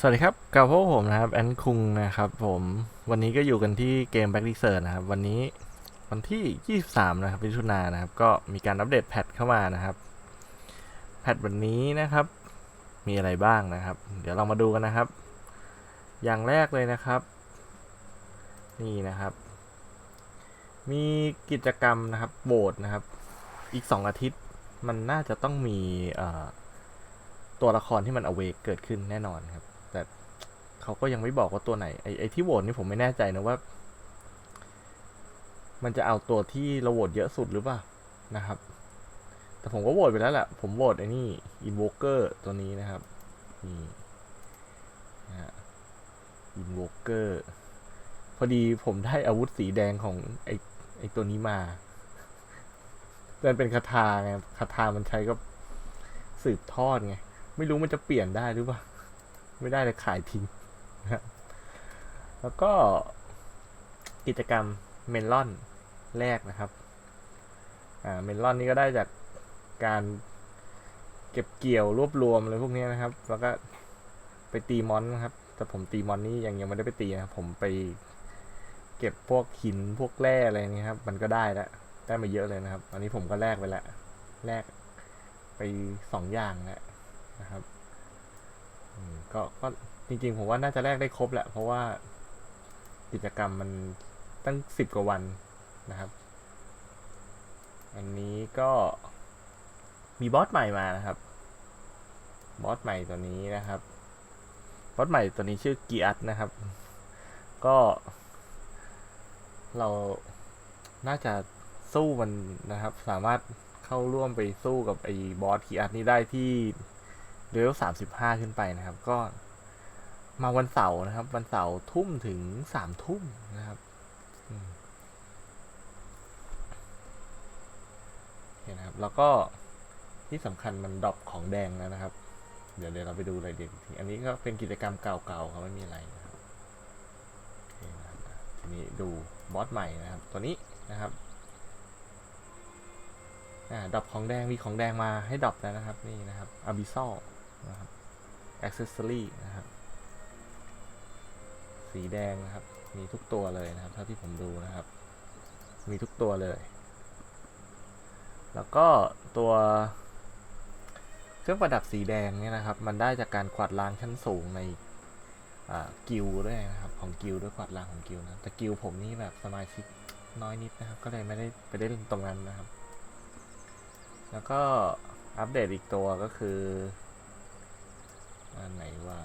สวัสดีครับกับพวกผมนะครับแอนคุงนะครับผมวันนี้ก็อยู่กันที่เกม Back r e s e a r c h นะครับ วันนี้วันที่ 23 นะครับมิถุนายนนะครับ ก็มีการอัปเดตแพทเข้ามานะครับ แพทวันนี้นะครับ มีอะไรบ้างนะครับ เดี๋ยวเรามาดูกันนะครับ อย่างแรกเลยนะครับ นี่นะครับ มีกิจกรรมนะครับโบสนะครับ อีก 2 อาทิตย์มันน่าจะต้องมีตัวละครที่มันอเวกเกิดขึ้นแน่นอนครับ เขาก็ยังไม่บอกว่าตัวไหนไอไอที่โหวตนี่ผมไม่แน่ใจนะว่า มันจะเอาตัวที่เราโหวตเยอะสุดหรือเปล่านะครับ แต่ผมก็โหวตไปแล้วแหละผมโหวตไอ้นี่ Invoker ตัวนี้นะครับนี่นะฮะ Invoker พอดีผมได้อาวุธสีแดงของไอไอตัวนี้มามันเป็นคาถาไงคาถามันใช้กับสืบทอดไง ไม่รู้มันจะเปลี่ยนได้หรือเปล่า ไม่ได้เลยขายทิ้ง ครับ แล้วก็กิจกรรมเมลอนแรกนะครับเมลอนนี่ก็ได้จากการเก็บเกี่ยวรวบรวมอะไรพวกนี้นะครับ แล้วก็ไปตีมอนนะครับ แต่ผมตีมอนนี่ยังยังไม่ได้ไปตีนะครับผมไปเก็บพวกหินพวกแร่อะไรนี่ครับ มันก็ได้แล้วได้มาเยอะเลยนะครับ อันนี้ผมก็แลกไปแล้วแลกไปสองอย่างแหล้วนะครับก็ก็ จริงๆผมว่าน่าจะแลกได้ครบแหละ เพราะว่ากิจกรรมมันตั้งสิบกว่าวันนะครับ อันนี้ก็มีบอสใหม่มานะครับ บอสใหม่ตัวนี้นะครับ บอสใหม่ตัวนี้ชื่อกีอัตนะครับ ก็ เราน่าจะสู้มันนะครับ สามารถเข้าร่วมไปสู้กับไอ้บอสกีอัตนี้ได้ที่เลเวลสามสิบห้าขึ้นไปนะครับ ก็ มาวันเสาร์นะครับ วันเสาร์ทุ่มถึงสามทุ่มนะครับอืมโอเคนะครับ แล้วก็ที่สำคัญมันดรอปของแดงแล้วนะครับ เดี๋ยวเดี๋ยวเราไปดูรายละเอียดอีกทีอันนี้ก็เป็นกิจกรรมเก่าๆเขาไม่มีอะไรนะครับทีนี้ดูบอสใหม่นะครับ ตัวนี้นะครับอ่าดรอปของแดงมีของแดงมาให้ดรอปแล้วนะครับ นี่นะครับอาบิซอลนะครับอ็อกเซสซอรี่นะครับ สีแดงนะครับ มีทุกตัวเลยนะครับเท่าที่ผมดูนะครับ มีทุกตัวเลย แล้วก็ตัวเครื่องประดับสีแดงเนี่ยนะครับ มันได้จากการกวาดล้างชั้นสูงในกิลด้วยนะครับ ของกิลด้วยกวาดล้างของกิลนะแต่กิลผมนี่แบบสมาชิกน้อยนิดนะครับ ก็เลยไม่ได้ไปได้เล่นตรงนั้นนะครับ แล้วก็อัปเดตอีกตัวก็คืออันไหนว่า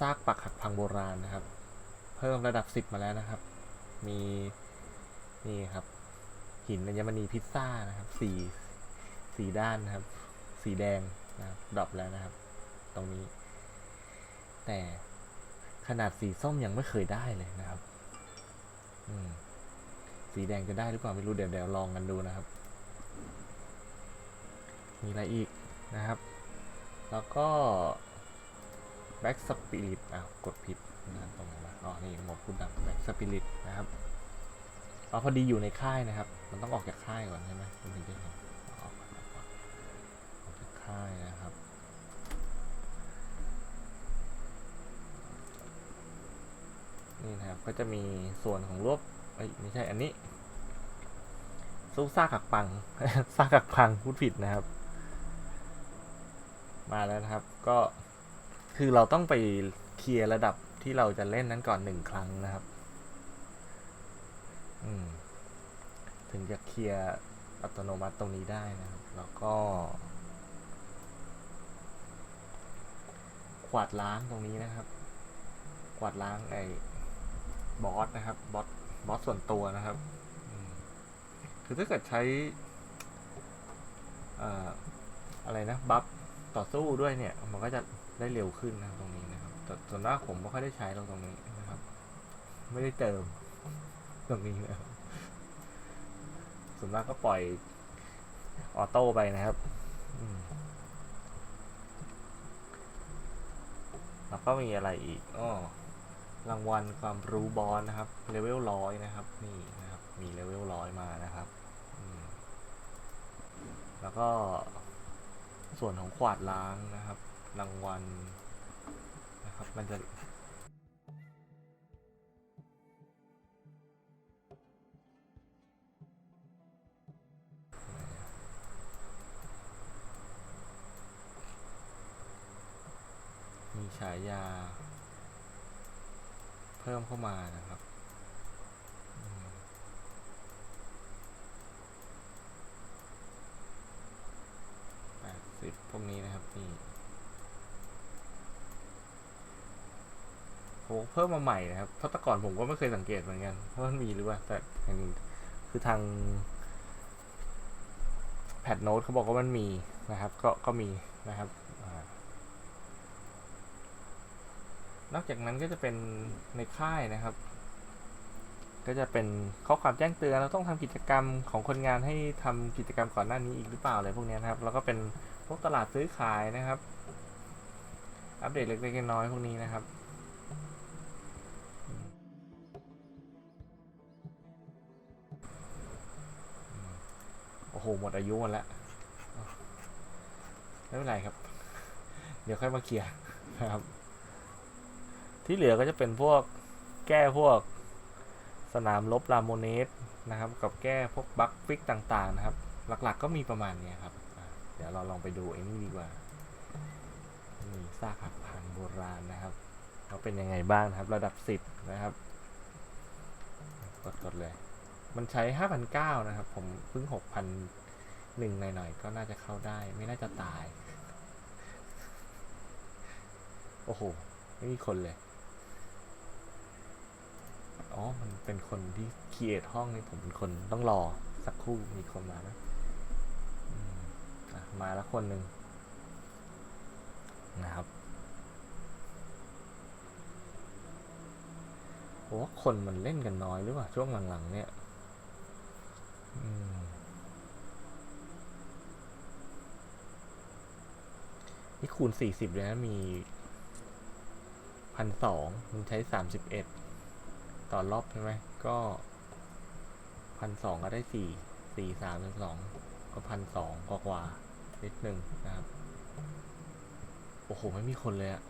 ซากปักหักพังโบราณนะครับ เพิ่มระดับสิบมาแล้วนะครับ มีนี่ครับ หินอัญมณีพิซซ่านะครับสีสีด้านนะครับ สีแดงนะครับดรอปแล้วนะครับ ตรงนี้ แต่ขนาดสีส้มยังไม่เคยได้เลยนะครับ อืมสีแดงจะได้หรือเปล่าไม่รู้เดี๋ยวเดี๋ยวลองกันดูนะครับ มีอะไรอีกนะครับ แล้วก็ Back Spirit อ้าวกดผิดนะตรงไหนวะอ๋อนี่หมดพูดดัง Back Spirit นะครับเอาพอดีอยู่ในค่ายนะครับ มันต้องออกจากค่ายก่อนใช่ไหมมันถึงจะเห็นออกออกจากค่ายนะครับนี่นะครับก็จะมีส่วนของรวบเอ้ยไม่ใช่อันนี้สู้ซากักปังซากกักพังพูดผิดนะครับ มาแล้วนะครับก็ คือเราต้องไปเคลียร์ระดับที่เราจะเล่นนั้นก่อนหนึ่งครั้งนะครับ อืม ถึงจะเคลียร์อัตโนมัติตรงนี้ได้นะครับ แล้วก็กวาดล้างตรงนี้นะครับกวาดล้างไอ้บอสนะครับ บอส บอสส่วนตัวนะครับคือถ้าเกิดใช้อออะไรนะ บัฟต่อสู้ด้วยเนี่ย มันก็จะ ได้เร็วขึ้นนะครับตรงนี้นะครับส่วนมากผมไม่ค่อยได้ใช้ตรงตรงนี้นะครับ ไม่ได้เติมตรงนี้นะครับส่วนมากก็ปล่อยออโต้ไปนะครับแล้วก็มีอะไรอีกอ้อรางวัลความรู้บอสนะครับเลเวลร้อยนะครับ นี่นะครับ มีเลเวลร้อยมานะครับแล้วก็ส่วนของขวาดล้างนะครับ รางวัลนะครับ มันจะมีฉายา เพิ่มเข้ามานะครับแปดสิบพวกนี้นะครับนี่โห เพิ่มมาใหม่นะครับ เพราะแต่ก่อนผมก็ไม่เคยสังเกตเหมือนกันว่ามันมีหรือว่าแต่คือทางแพดโน้ตเขาบอกว่ามันมีนะครับ ก็ก็มีนะครับอนอกจากนั้นก็จะเป็นในค่ายนะครับ ก็จะเป็นข้อความแจ้งเตือนเราต้องทำกิจกรรมของคนงานให้ทำกิจกรรมก่อนหน้านี้อีกหรือเปล่าอะไรพวกนี้นะครับ แล้วก็เป็นพวกตลาดซื้อขายนะครับ อัปเดตเล็กๆน้อยๆพวกนี้นะครับ อ้โหหมดอายุหมดแล้วไม่เป็นไรครับ เดี๋ยวค่อยมาเคลียร์นะครับ ที่เหลือก็จะเป็นพวกแก้พวกสนามลบลาโมเนสนะครับ กับแก้พวกบั๊กฟิกต่างๆนะครับ หลักๆก็มีประมาณนี้ครับ เดี๋ยวเราลองไปดูไอ้นี่ดีกว่านี่ซากหักพังโบราณนะครับเขาเป็นยังไงบ้างนะครับ ระดับ 10 นะครับ กดๆเลย มันใช้ 5,900 นะครับ ผมเพิ่ง 6,000หนึ่งหน่อยๆ ก็น่าจะเข้าได้ ไม่น่าจะตาย โอ้โห ไม่มีคนเลย อ๋อ มันเป็นคนที่ค e เอทห้องนี่ผมเป็นคนต้องรอ สักครู่มีคนมาไหมอืมอะมาแล้วคนหนึ่งนะครับผมว่าคนมันเล่นกันน้อยหรือเปล่าช่วงหลังๆเนี่ย นี่คูณสี่สิบเลยนะมีพันสองมันใช้สามสิบเอ็ดต่อรอบใช่ไหมก็พันสองก็ได้สี่สี่สามสองก็พันสองกว่าๆนิดหนึ่งนะครับ โอ้โห ไม่มีคนเลยอะ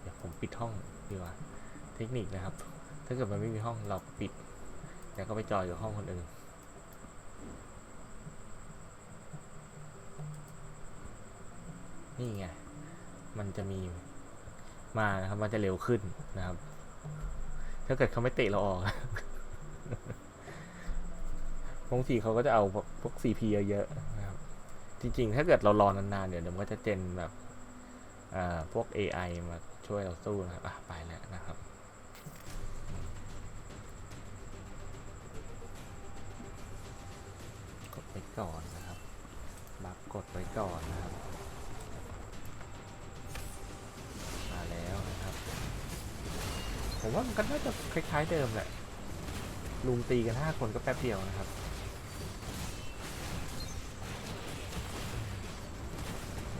เดี๋ยวผมปิดห้องดีกว่า เทคนิคนะครับ ถ้าเกิดมันไม่มีห้องเราปิด แล้วก็ไปจอยกับห้องคนอื่น นี่ไง มันจะมีมานะครับ มันจะเร็วขึ้นนะครับ ถ้าเกิดเขาไม่เตะเราออกบางทีเขาก็จะเอาพวกพวก CP เยอะๆนะครับ จริงๆ ถ้าเกิดเรารอนานๆ เดี๋ยวเดี๋ยวมันก็จะเจนแบบพวก AI มาช่วยเราสู้นะครับไปแล้วนะครับกดไว้ก่อนนะครับ บัฟกดไว้ก่อนนะครับ มาแล้วนะครับ ผมว่ามันก็น่าจะคล้ายๆเดิมแหละลุมตีกันห้าคนก็แป๊บเดียวนะครับ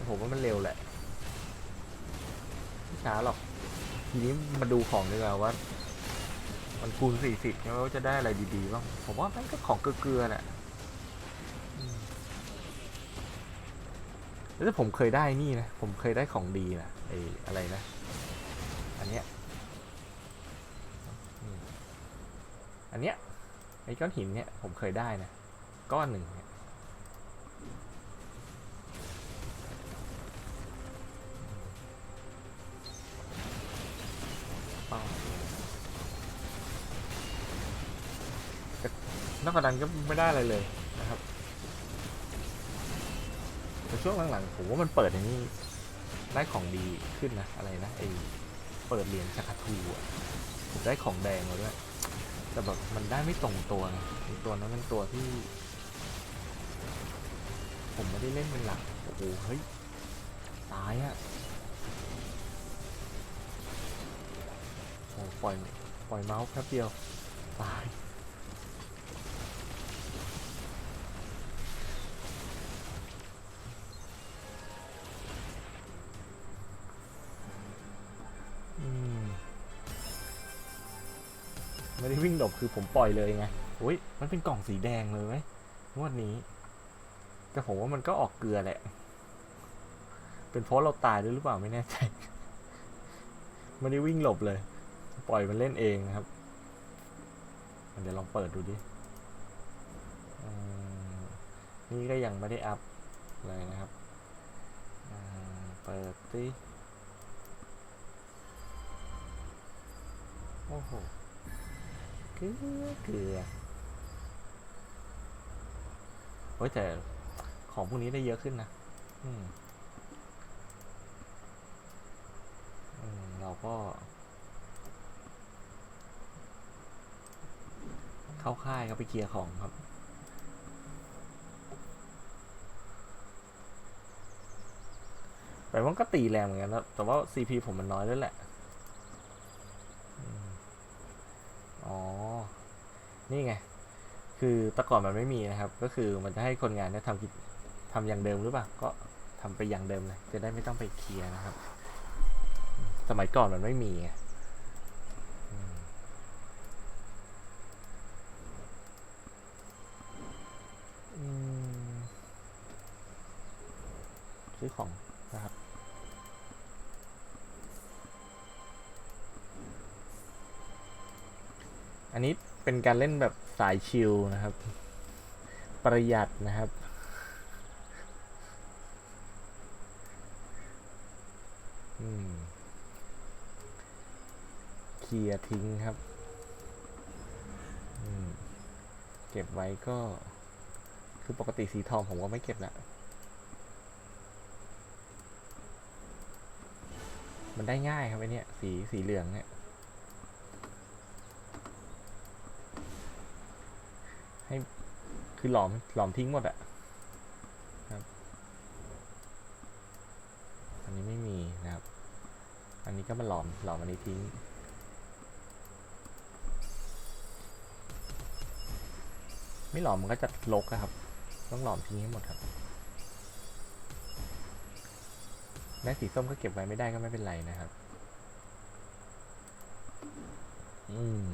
ผมว่ามันเร็วแหละไม่ช้าหรอก ทีนี้มาดูของดีกว่าว่า มันคูณสี่สิบใช่ไหมว่าจะได้อะไรดีๆบ้าง ผมว่ามันก็ของเกลือๆแหละแล้วผมเคยได้นี่นะ ผมเคยได้ของดีนะไอ้อะไรนะ อันเนี้ยอืม อันเนี้ยไอ้ก้อนหินเนี้ยผมเคยได้นะ ก้อนหนึ่งเนี่ยป้าวแต่นอกจากนั้นก็ไม่ได้อะไรเลยนะครับแต่ช่วงหลังๆผมว่ามันเปิดอย่างนี้ได้ของดีขึ้นนะอะไรนะไอเปิดเหรียญชาคาทูอะผมได้ของแดงมาด้วย แต่แบบมันได้ไม่ตรงตัวไงตัวนั้นมันตัวที่ ผมไม่ได้เล่นเป็นหลักโอ้โหเฮ้ยตายอะโอ้ปล่อยปล่อยเมาส์แป๊บเดียวตาย ไม่ได้วิ่งหลบคือผมปล่อยเลยไงอุ้ยมันเป็นกล่องสีแดงเลยไหมงวดนี้ แต่ผมว่ามันก็ออกเกลือแหละ เป็นเพราะเราตายด้วยหรือเปล่าไม่แน่ใจไม่ได้วิ่งหลบเลย ปล่อยมันเล่นเองนะครับเดี๋ยวลองเปิดดูดินี่ก็ยังไม่ได้อัพเลยนะครับเปิดสิโอ้โห เกลือเกลือโอ้ยแต่ของพวกนี้ได้เยอะขึ้นนะอืมอืมเราก็ เข้าค่ายครับไปเคลียร์ของครับแต่ว่าก็ตีแรงเหมือนกันนะแต่ว่า CP ผมมันน้อยด้วยแหละ นี่ไง คือแต่ก่อนมันไม่มีนะครับ ก็คือมันจะให้คนงานเนี่ยทำกิจทำอย่างเดิมหรือเปล่า ก็ทำไปอย่างเดิมเลย จะได้ไม่ต้องไปเคลียร์นะครับ สมัยก่อนมันไม่มีไงซื้อของนะครับอันนี้ เป็นการเล่นแบบสายชิลนะครับ ประหยัดนะครับ อืมเคลียร์ทิ้งครับ อืม เก็บไว้ก็ คือปกติสีทองผมก็ไม่เก็บละมันได้ง่ายครับไอเนี้ยสีสีเหลืองเนี่ย ให้คือหลอมหลอมทิ้งหมดอะครับ อันนี้ไม่มีนะครับ อันนี้ก็มาหลอมหลอมอันนี้ทิ้ง ไม่หลอมมันก็จะลกครับ ต้องหลอมทิ้งให้หมดครับแม้สีส้มก็เก็บไว้ไม่ได้ก็ไม่เป็นไรนะครับ อืม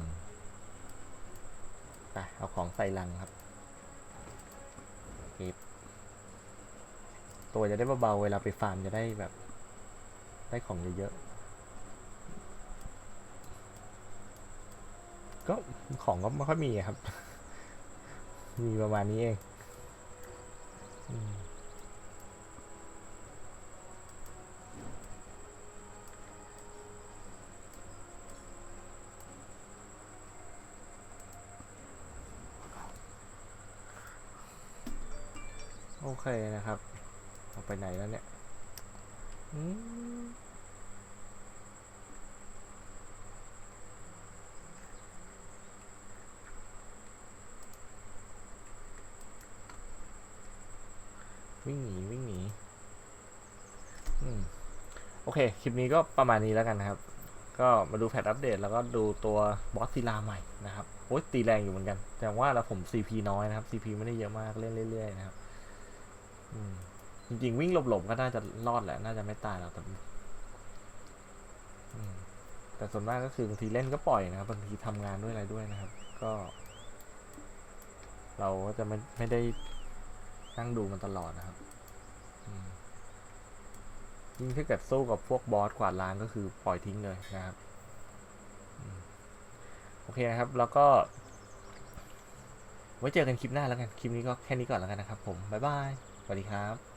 ไป เอาของใส่ลังครับเก็บตัวจะได้เบาๆเวลาไปฟาร์มจะได้แบบ ได้ของเยอะๆ ก็ของก็ไม่ค่อยมีครับ มีประมาณนี้เอง เคนะครับเอาไปไหนแล้วเนี่ยวิ่งหนีวิ่งหนีอืมโอเค คลิปนี้ก็ประมาณนี้แล้วกันนะครับ ก็มาดูแพทอัปเดต แล้วก็ดูตัวบอสศิลาใหม่นะครับ โอ้ยตีแรงอยู่เหมือนกัน แต่ว่าแล้วผม CP น้อยนะครับ CP ไม่ได้เยอะมากเล่นเรื่อยๆนะครับ จริงๆ วิ่งหลบๆก็น่าจะรอดแหละ น่าจะไม่ตายหรอกแต่แต่ส่วนมากก็คือบางทีเล่นก็ปล่อยนะครับบางทีทำงานด้วยอะไรด้วยนะครับ ก็ เราก็จะไม่ไม่ได้นั่งดูมันตลอดนะครับยิ่งถ้าเกิดสู้กับพวกบอสกวาดล้างก็คือปล่อยทิ้งเลยนะครับโอเคนะครับ แล้วก็ ไว้เจอกันคลิปหน้าแล้วกัน คลิปนี้ก็แค่นี้ก่อนแล้วกันนะครับผม บ๊ายบาย สวัสดีครับ